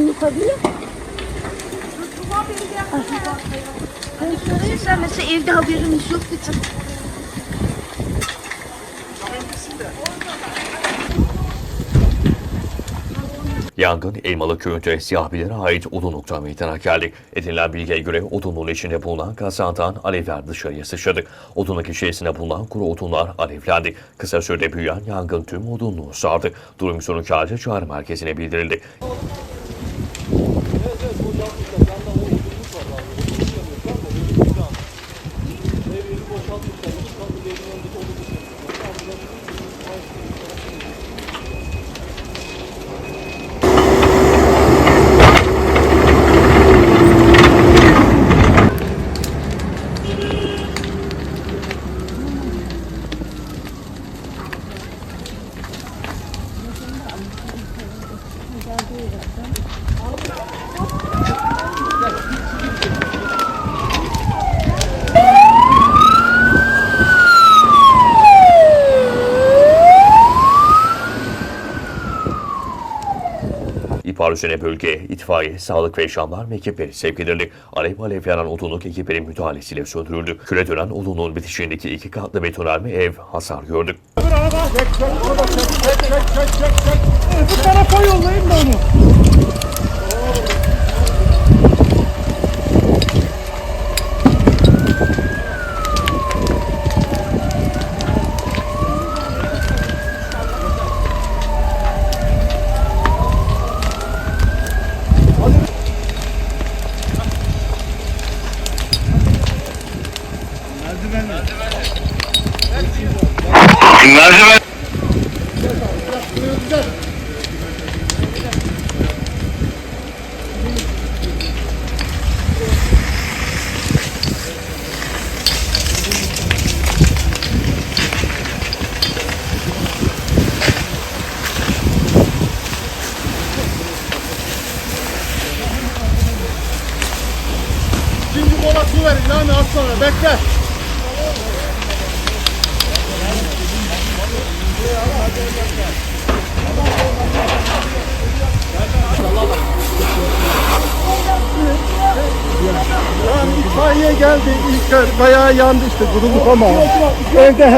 yukarıya? Sen mesela evde haberimiz yok bizim. Yangın Elmalı köyünde siyabilere ait odun nokta meydana geldi. Edinilen bilgiye göre odunun içinde bulunan kazandan alevler dışarıya sıçradı. Odunun içerisinde bulunan kuru odunlar alevlendi. Kısa sürede büyüyen yangın tüm odunluğu sardı. Durum sonu kağıtça çağrı merkezine bildirildi. İhbar üzerine bölgeye itfaiye, sağlık ve yaşamlar ekipleri sevk edildi. Alev alev yanan odunluk ekiplerin müdahalesiyle söndürüldü. Küre dönen odunluğun bitişiğindeki iki katlı betonarme ev hasar gördü. Bu tarafa yollayın da onu. Şimdi mola su verin lan az sonra bekle. İtfaiye geldi. İlk bayağı yandı işte. Kuruluk ama. Evde herhalde